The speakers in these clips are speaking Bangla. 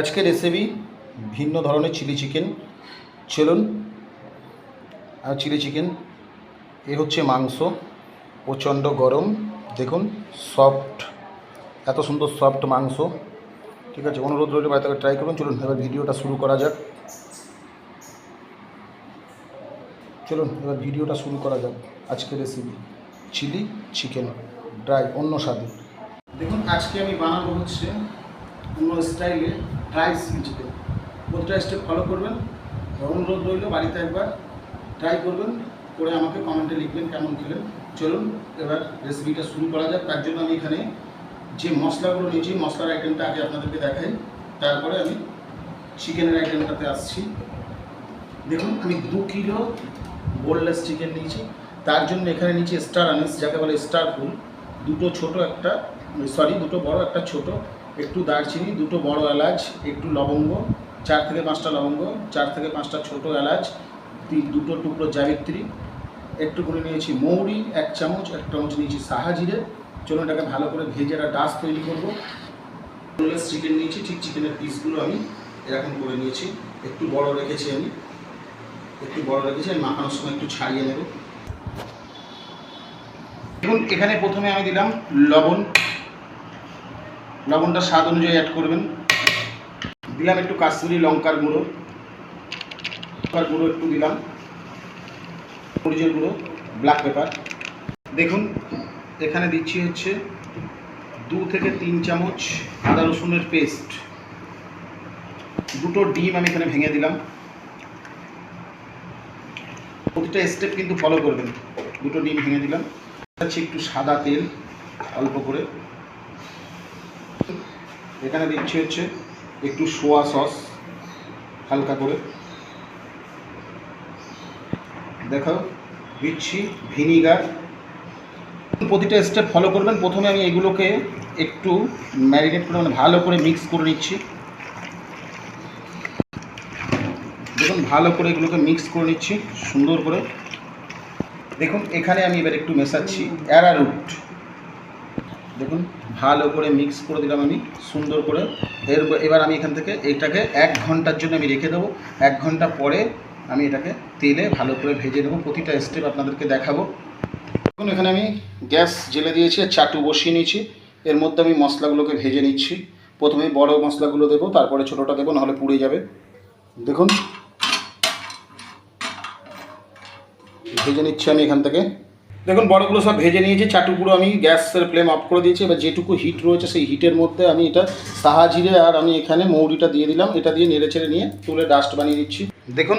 আজকে রেসিপি ভিন্ন ধরনের চিলি চিকেন চলুন, আর চিলি চিকেন এ হচ্ছে মাংস, প্রচণ্ড গরম। দেখুন সফট এত সুন্দর সফট মাংস। ঠিক আছে, অনুরোধ রইল বাড়িতে ট্রাই করুন। চলুন, এবার ভিডিওটা শুরু করা যাক। চলুন, এবার ভিডিওটা শুরু করা যাক আজকে রেসিপি চিলি চিকেন ড্রাই অন্য স্বাদে। দেখুন, আজকে আমি বানাবো হচ্ছে অন্য স্টাইলে ড্রাই চিলি চিকেন প্রতিটা স্টেপ ফলো করবেন। অনুরোধ রইল বাড়িতে একবার। ট্রাই করবেন, করে আমাকে কমেন্টে লিখবেন কেমন খেলেন। চলুন, এবার রেসিপিটা শুরু করা যাক। তার জন্য আমি এখানে যে মশলাগুলো নিয়েছি, মশলার আইটেমটা আগে আপনাদেরকে দেখাই। তারপরে আমি চিকেনের আইটেমটাতে আসছি। দেখুন, আমি দু কিলো বোনলেস চিকেন নিয়েছি। তার জন্য এখানে নিচে স্টার আনিস যাকে বলে স্টার ফুল। দুটো ছোট একটা সরি দুটো বড়, একটা ছোট। একটু দারচিনি, দুটো বড় এলাচ, একটু লবঙ্গ, চার থেকে পাঁচটা লবঙ্গ, চার থেকে পাঁচটা ছোট এলাচ দুটো টুকরো জাবিত্রী, একটু করে নিয়েছি মৌরি, এক চামচ এক চামচ নিয়েছি সাহা জিরে। চলুন এটাকে ভালো করে ভেজে একটা ডাস্ট তৈরি করব। বোনলেস চিকেন নিয়েছি, ঠিক চিকেনের পিসগুলো আমি এরকম করে নিয়েছি। একটু বড় রেখেছি আমি। একটু বড় রেখেছি আমি মাখানোর সময় একটু ছাড়িয়ে নেব। দেখুন, এখানে প্রথমে আমি দিলাম লবণ। লবণটা স্বাদ অনুযায়ী অ্যাড করবেন। দিলাম একটু কাশ্মীরি লঙ্কার গুঁড়ো। লঙ্কার গুঁড়ো একটু দিলাম। মরিচের গুঁড়ো ব্ল্যাক পেপার দেখুন, এখানে দিচ্ছি হচ্ছে দু থেকে তিন চামচ আদা রসুনের পেস্ট দুটো ডিম আমি এখানে ভেঙে দিলাম। প্রতিটা স্টেপ কিন্তু ফলো করবেন। দুটো ডিম ভেঙে দিলাম। একটু সাদা তেল, অল্প করে। এখানে দিচ্ছি হচ্ছে একটু সোয়া সস, হালকা করে। দেখো, দিচ্ছি ভিনিগার। প্রতিটা স্টেপ ফলো করবেন। প্রথমে আমি এগুলোকে একটু ম্যারিনেট করে মানে ভালো করে মিক্স করে নিচ্ছি। দেখুন, ভালো করে এগুলোকে মিক্স করে নিচ্ছি, সুন্দর করে। দেখুন, এখানে আমি এবার একটু মেশাচ্ছি অ্যারারুট দেখুন ভালো করে মিক্স করে দিলাম আমি, সুন্দর করে। এর এবার আমি এখান থেকে এটাকে এক ঘণ্টার জন্য আমি রেখে দেবো। এক ঘণ্টা পরে আমি এটাকে তেলে ভালো করে ভেজে নেব। প্রতিটা স্টেপ আপনাদেরকে দেখাবো। দেখুন, এখানে আমি গ্যাস জেলে দিয়েছি আর চাটু বসিয়ে নিয়েছি। এর মধ্যে আমি মশলাগুলোকে ভেজে নিচ্ছি। প্রথমে বড় মশলাগুলো দেবো, তারপরে ছোটোটা দেবো, নাহলে পুড়ে যাবে। দেখুন, ভেজে নিচ্ছি আমি এখান থেকে। দেখুন, বড়গুলো সব ভেজে নিয়েছি। চাটুগুলো আমি গ্যাসের ফ্লেম অফ করে দিয়েছি। এবার যেটুকু হিট রয়েছে সেই হিটের মধ্যে আমি এটা সাহা জিরে আর আমি এখানে মৌরিটা দিয়ে দিলাম। এটা দিয়ে নেড়ে ছেড়ে নিয়ে তুলে ডাস্ট বানিয়ে দিচ্ছি। দেখুন,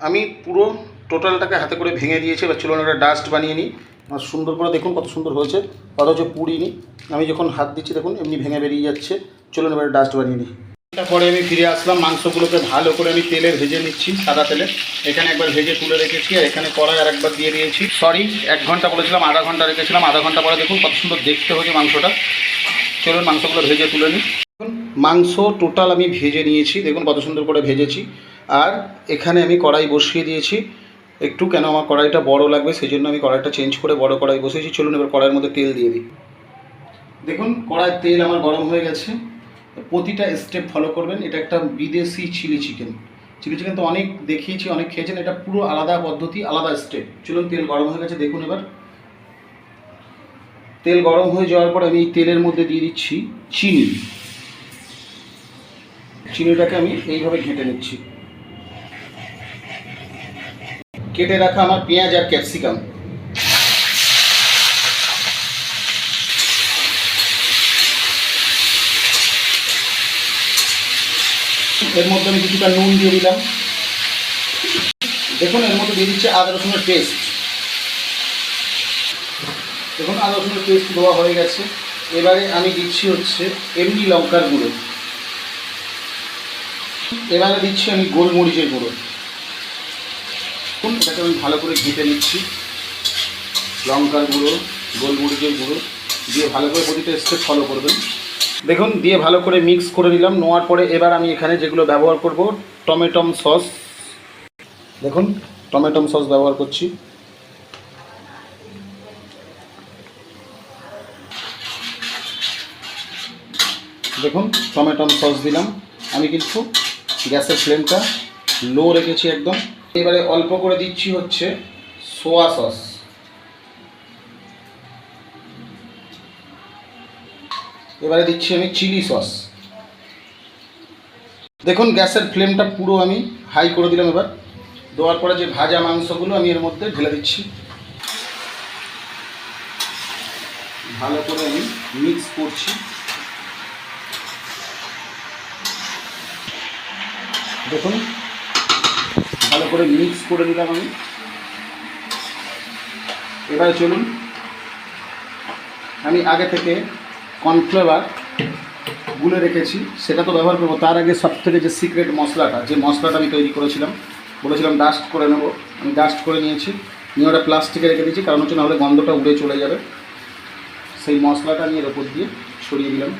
আমি পুরো টোটালটাকে হাতে করে ভেঙে দিয়েছি। এবার চলুন একটা ডাস্ট বানিয়ে নিই। আর সুন্দর করে দেখুন কত সুন্দর হয়েছে। অথচ পুড়িনি। আমি যখন হাত দিচ্ছি, দেখুন, এমনি ভেঙে বেরিয়ে যাচ্ছে। চলুন এবার ডাস্ট বানিয়ে নিই। তারপরে আমি ফিরে আসলাম, মাংসগুলোকে ভালো করে আমি তেলে ভেজে নিচ্ছি, সাদা তেলে। এখানে একবার ভেজে তুলে রেখেছি আর এখানে কড়াই আর একবার দিয়ে দিয়েছি। সরি এক ঘণ্টা বলেছিলাম, আধা ঘণ্টা রেখেছিলাম, আধা ঘণ্টা পরে দেখুন কত সুন্দর দেখতে হয়েছে মাংসটা। চলুন মাংসগুলো ভেজে তুলে নিই। মাংস টোটাল আমি ভেজে নিয়েছি, দেখুন কত সুন্দর করে ভেজেছি। আর এখানে আমি কড়াই বসিয়ে দিয়েছি। একটু কেন আমার কড়াইটা বড় লাগবে সেই জন্য আমি কড়াইটা চেঞ্জ করে বড় কড়াই বসিয়েছি। চলুন এবার কড়াইয়ের মধ্যে তেল দিয়ে দিই। দেখুন, কড়াইয়ের তেল আমার গরম হয়ে গেছে। প্রতিটা স্টেপ ফলো করবেন। এটা একটা বিদেশি চিলি চিকেন চিলি চিকেন তো অনেক দেখিয়েছি, অনেক খেয়েছেন, এটা পুরো আলাদা পদ্ধতি, আলাদা স্টেপ চলুন তেল গরম হয়ে গেছে, দেখুন এবার। তেল গরম হয়ে যাওয়ার পর আমি তেলের মধ্যে দিয়ে দিচ্ছি চিনি। চিনিটাকে আমি এইভাবে ঘেঁটে নিচ্ছি। কেটে রাখা আমার পেঁয়াজ আর ক্যাপসিকাম। এর মধ্যে আমি কিছুটা নুন দিয়ে দিলাম। দেখুন, এর মধ্যে দিয়ে দিচ্ছে আদা রসুনের পেস্ট দেখুন, আদা রসুনের পেস্ট দেওয়া হয়ে গেছে। এবারে আমি দিচ্ছি হচ্ছে এমনি লঙ্কার গুঁড়ো। এবারে দিচ্ছি আমি গোলমরিচের গুঁড়ো। দেখুন, এটাকে আমি ভালো করে ঘেঁটে নিচ্ছি। লঙ্কার গুঁড়ো, গোলমরিচের গুঁড়ো দিয়ে ভালো করে প্রতিটা স্টেপ ফলো করবেন। দেখুন, দিয়ে ভালো করে মিক্স করে নিলাম। নেওয়ার পরে এবার আমি এখানে যেগুলো ব্যবহার করব, টমেটম সস। দেখুন, টমেটম সস ব্যবহার করছি। দেখুন, টমেটম সস দিলাম। আমি কিন্তু গ্যাসের ফ্লেমটা লো রেখেছি একদম। এবারে অল্প করে দিচ্ছি হচ্ছে সোয়া সস। এবারে দিচ্ছি আমি চিলি সস। দেখুন, গ্যাসের ফ্লেমটা পুরো আমি হাই করে দিলাম এবার। দেওয়ার পরে যে ভাজা মাংসগুলো আমি এর মধ্যে ঢেলে দিচ্ছি। ভালো করে আমি মিক্স করছি। দেখুন, ভালো করে মিক্স করে দিলাম আমি। এবারে চলুন। আমি আগে থেকে কর্নফ্লেভার গুলে রেখেছি, সেটা তো ব্যবহার করব। তার আগে সব থেকে যে সিক্রেট মশলাটা, যে মশলাটা আমি তৈরি করেছিলাম, বলেছিলাম ডাস্ট করে নেব। আমি ডাস্ট করে নিয়েছি, নিয়ে ওটা প্লাস্টিকে রেখে দিয়েছি, কারণ হচ্ছে নাহলে গন্ধটা উড়ে চলে যাবে। সেই মশলাটা আমি এর ওপর দিয়ে ছড়িয়ে দিলাম।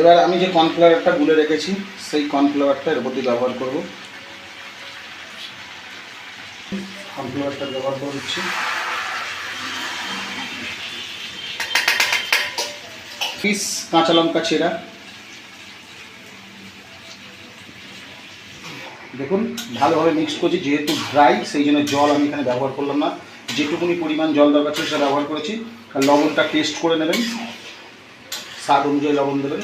এবার আমি যে কর্নফ্লাওয়ারটা গুলে রেখেছি, সেই কর্নফ্লাওয়ারটা এর দিয়ে ব্যবহার করব। কর্নফ্লাওয়ারটা ব্যবহার করে দিচ্ছি। পিস কাঁচা লঙ্কা ছেঁড়া। দেখুন, ভালোভাবে মিক্স করছি, যেহেতু ড্রাই সেই জন্য জল আমি এখানে ব্যবহার করলাম না। যেটুকুনি পরিমাণ জল দরকার ছিল সেটা ব্যবহার করেছি। আর লবণটা টেস্ট করে নেবেন। স্বাদ অনুযায়ী লবণ দেবেন।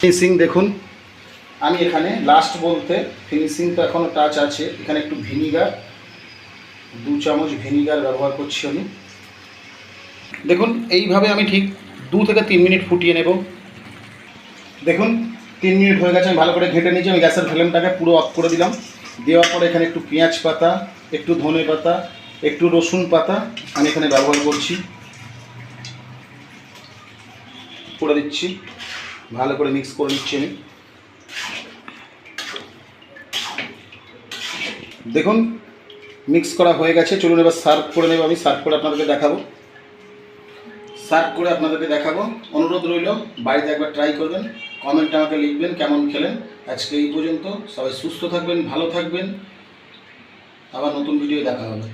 ফিনিশিং দেখুন, আমি এখানে লাস্ট বলতে ফিনিশিং তো এখনও টাচ আছে। এখানে একটু ভিনিগার দু চামচ ভিনিগার ব্যবহার করছি আমি। দেখুন, এইভাবে আমি ঠিক দু থেকে তিন মিনিট ফুটিয়ে নেব। দেখুন, তিন মিনিট হয়ে গেছে, আমি ভালো করে ঘেটে নিয়েছি, আমি গ্যাসের ফ্লেমটাকে পুরো অফ করে দিলাম। দেওয়ার পরে এখানে একটু পেঁয়াজ পাতা, একটু ধনে পাতা, একটু রসুন পাতা, আমি এখানে ব্যবহার করছি। করে দিচ্ছি, ভালো করে মিক্স করে নিচ্ছি আমি। দেখুন মিক্স করা হয়ে গেছে, চলুন এবার সার্ভ করে নেব আমি সার্ভ করে আপনাদেরকে দেখাবো। সার্ভ করে আপনাদেরকে দেখাবো। অনুরোধ রইল, বাড়িতে একবার ট্রাই করবেন। কমেন্ট আমাকে লিখবেন কেমন খেলেন। আজকে এই পর্যন্ত সবাই সুস্থ থাকবেন, ভালো থাকবেন। আবার নতুন ভিডিও দেখা হবে।